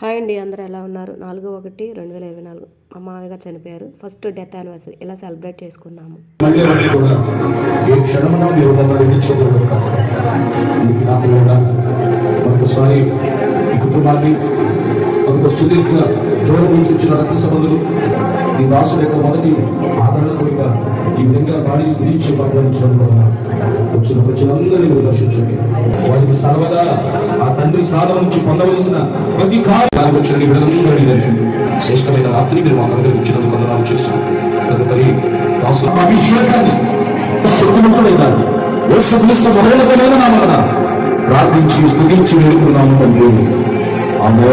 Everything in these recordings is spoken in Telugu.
హాయ్ అండి అందరూ ఎలా ఉన్నారు? నాలుగు ఒకటి రెండు వేల ఇరవై నాలుగు. మా మామయ్య చనిపోయారు. First death anniversary. ఇలా సెలబ్రేట్ చేసుకున్నాము? మళ్ళీ కుటుంబాన్ని ఒక సుదీర్ఘ దూరం నుంచి వచ్చిన రక్త సంబంధులు ఈ రాష్ట్ర యొక్క మొదటి ఆదరణ ఈ విధంగా బాడీ గురించి మాట్లాడించడం వలన వచ్చిన ప్రజలందరినీ మీరు వారికి సర్వదా ఆ తండ్రి స్థానం నుంచి పొందవలసిన ప్రతి కార్యం వచ్చిన వీళ్ళందరినీ శ్రేష్టమైన రాత్రి మీరు మాకు అనుగ్రహించినందుకు వందనాలు చేస్తూ తదుపరి రాష్ట్ర అభిషేకాన్ని శక్తివంతుడైన యేసుక్రీస్తు మహోన్నతమైన నామమున ప్రార్థించి స్థుతించి వేడుకున్నాము తండ్రి ఆమె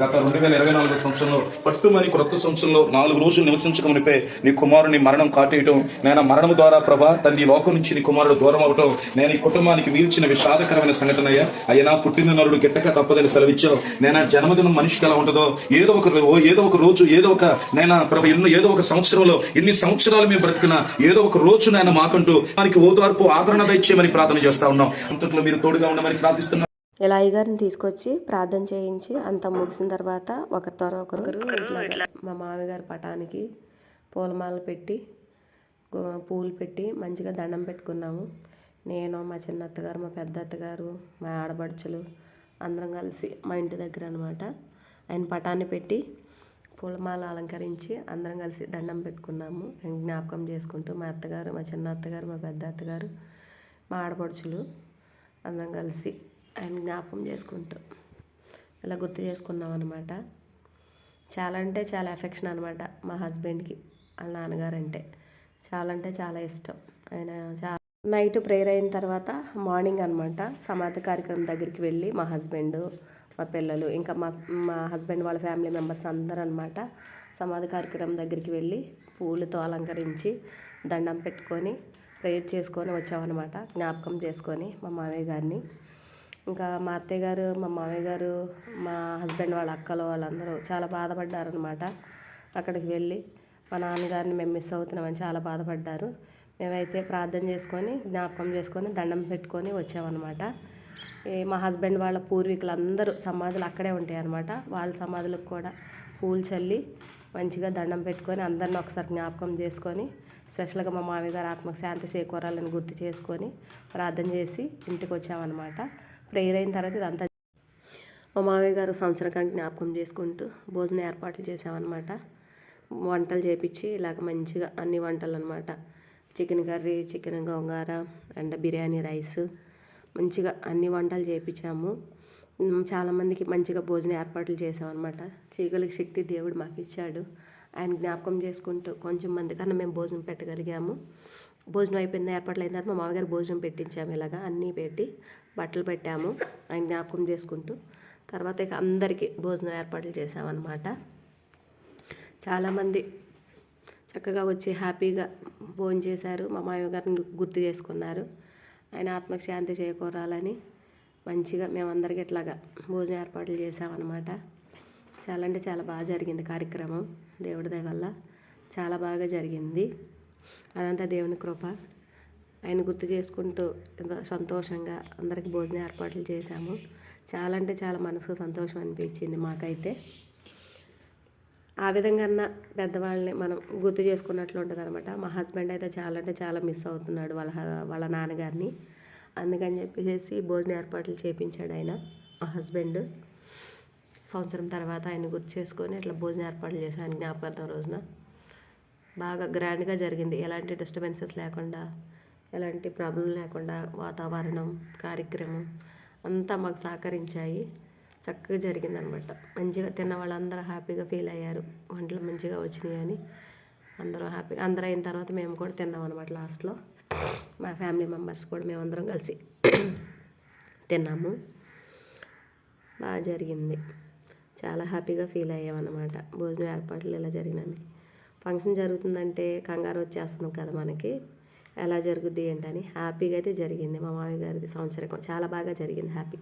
గత రెండు వేల ఇరవై నాలుగు సంవత్సరంలో పట్టుమని క్రొత్త సంవత్సరంలో నాలుగు రోజులు నివసించకమునిపై నీ కుమారుని మరణం కాటేయటం నేను మరణం ద్వారా ప్రభా తన లోకం నుంచి నీ కుమారుడు దూరం అవటం నేను ఈ కుటుంబానికి వీల్చిన విషాదకరమైన సంఘటన అయ్యా పుట్టిన నరుడు గిట్టక తప్పదని సెలవిచ్చావు. నేను జన్మదినం మనిషికి ఎలా ఉంటుందో ఏదో ఒక ఏదో ఒక రోజు ఏదో ఒక నేను ప్రభ ఎన్నో ఏదో ఒక సంవత్సరంలో ఎన్ని సంవత్సరాలు మేము బ్రతికినా ఏదో ఒక రోజు నేను మాకంటూ మనకి ఓదార్పు ఆదరణ దయచేయమని ప్రార్థన చేస్తా ఉన్నాం. అంతట్లో మీరు తోడుగా ఉండమని ప్రార్థిస్తున్నాం. ఇలా అయ్యగారిని తీసుకొచ్చి ప్రార్థన చేయించి అంతా ముగిసిన తర్వాత ఒకరి త్వర ఒకరు మా మామయ్య గారి పటానికి పూలమాలలు పెట్టి పూలు పెట్టి మంచిగా దండం పెట్టుకున్నాము. నేను మా చిన్న అత్తగారు మా పెద్ద అత్తగారు మా ఆడపడుచులు అందరం కలిసి మా ఇంటి దగ్గర అనమాట ఆయన పటాన్ని పెట్టి పూలమాల అలంకరించి అందరం కలిసి దండం పెట్టుకున్నాము. జ్ఞాపకం చేసుకుంటూ మా అత్తగారు మా చిన్న అత్తగారు మా పెద్ద అత్తగారు మా ఆడపడుచులు అందరం కలిసి ఆయన జ్ఞాపకం చేసుకుంటూ ఇలా గుర్తు చేసుకున్నాం అనమాట చాలా అంటే చాలా ఎఫెక్షన్ అనమాట మా హస్బెండ్కి వాళ్ళ నాన్నగారు అంటే. చాలా అంటే చాలా ఇష్టం. ఆయన చాలా నైట్ ప్రేయర్ అయిన తర్వాత మార్నింగ్ అనమాట సమాధి కార్యక్రమం దగ్గరికి వెళ్ళి మా హస్బెండ్ మా పిల్లలు ఇంకా మా మా హస్బెండ్ వాళ్ళ ఫ్యామిలీ మెంబర్స్ అందరూ అనమాట సమాధి కార్యక్రమం దగ్గరికి వెళ్ళి పూలతో అలంకరించి దండం పెట్టుకొని ప్రేయర్ చేసుకొని వచ్చామన్నమాట. జ్ఞాపకం చేసుకొని మా మామయ్య గారిని. ఇంకా మా అత్తయ్య గారు మా మామయ్య గారు మా హస్బెండ్ వాళ్ళ అక్కలు వాళ్ళందరూ చాలా బాధపడ్డారనమాట అక్కడికి వెళ్ళి మా నాన్నగారిని మేము మిస్ అవుతున్నామని చాలా బాధపడ్డారు. మేమైతే ప్రార్థన చేసుకొని జ్ఞాపకం చేసుకొని దండం పెట్టుకొని వచ్చామన్నమాట. ఈ మా హస్బెండ్ వాళ్ళ పూర్వీకులు అందరూ సమాధులు అక్కడే ఉంటాయి అనమాట వాళ్ళ సమాధులకు కూడా పూలు చల్లి మంచిగా దండం పెట్టుకొని అందరిని ఒకసారి జ్ఞాపకం చేసుకొని స్పెషల్గా మా మామయ్య గారు ఆత్మకు శాంతి చేకూరాలని గుర్తు చేసుకొని ప్రార్థన చేసి ఇంటికి వచ్చామన్నమాట. ప్రేయర్ అయిన తర్వాత ఇదంతా మా మామయ్య గారు సంవత్సరకానికి జ్ఞాపకం చేసుకుంటూ భోజన ఏర్పాట్లు చేసామన్నమాట వంటలు చేపించి ఇలాగ మంచిగా అన్ని వంటలు అనమాట chicken curry chicken gongura and biryani rice మంచిగా అన్ని వంటలు చేయించాము చాలామందికి మంచిగా భోజన ఏర్పాట్లు చేసామన్నమాట చేయగలిగే శక్తి దేవుడు మాకు ఇచ్చాడు ఆయన జ్ఞాపకం చేసుకుంటూ కొంచెం మంది కన్నా మేము భోజనం పెట్టగలిగాము. భోజనం అయిపోయింది ఏర్పాట్లు అయిన తర్వాత మా మామగారు భోజనం పెట్టించాము ఇలాగా అన్నీ పెట్టి బట్టలు పెట్టాము ఆయన జ్ఞాపకం చేసుకుంటూ. తర్వాత ఇక అందరికీ భోజనం ఏర్పాట్లు చేసామన్నమాట చాలామంది చక్కగా వచ్చి హ్యాపీగా భోజనం చేశారు మా మామయ్య గారిని గుర్తు చేసుకున్నారు. ఆయన ఆత్మకు శాంతి చేకూరాలని మంచిగా మేమందరికీ ఇట్లాగా భోజనం ఏర్పాట్లు చేసామన్నమాట చాలా అంటే చాలా బాగా జరిగింది కార్యక్రమం దేవుడి దయ వల్ల చాలా బాగా జరిగింది. అదంతా దేవుని కృప. ఆయన గుర్తు చేసుకుంటూ ఎంతో సంతోషంగా అందరికి భోజన ఏర్పాట్లు చేశాము. చాలా అంటే చాలా మనసుకు సంతోషం అనిపించింది మాకైతే. ఆ విధంగా అన్న పెద్దవాళ్ళని మనం గుర్తు చేసుకున్నట్లు ఉంటుంది అనమాట మా హస్బెండ్ అయితే చాలా అంటే చాలా మిస్ అవుతున్నాడు వాళ్ళ వాళ్ళ నాన్నగారిని. అందుకని చెప్పేసి భోజన ఏర్పాట్లు చేపించాడు ఆయన మా హస్బెండ్. సంవత్సరం తర్వాత ఆయన గుర్తు చేసుకొని ఇట్లా భోజన ఏర్పాట్లు చేశాను జ్ఞాపకార్థం రోజున. బాగా గ్రాండ్గా జరిగింది. ఎలాంటి డిస్టర్బెన్సెస్ లేకుండా ఎలాంటి ప్రాబ్లం లేకుండా వాతావరణం కార్యక్రమం అంతా మాకు సహకరించాయి. చక్కగా జరిగిందనమాట. మంచిగా తిన్న వాళ్ళందరూ హ్యాపీగా ఫీల్ అయ్యారు. వంటలు మంచిగా వచ్చినాయి అని అందరూ హ్యాపీ అందరూ అయిన తర్వాత మేము కూడా తిన్నాం అనమాట లాస్ట్లో మా ఫ్యామిలీ మెంబర్స్ కూడా మేమందరం కలిసి తిన్నాము. బాగా జరిగింది. చాలా హ్యాపీగా ఫీల్ అయ్యామన్నమాట. భోజనం ఏర్పాట్లు ఇలా జరిగినది ఫంక్షన్ జరుగుతుందంటే కంగారు వచ్చేస్తుంది కదా మనకి. ఎలా జరుగుద్ది ఏంటని హ్యాపీగా అయితే జరిగింది మా మామయ్య గారిది సంవత్సరం. చాలా బాగా జరిగింది హ్యాపీ.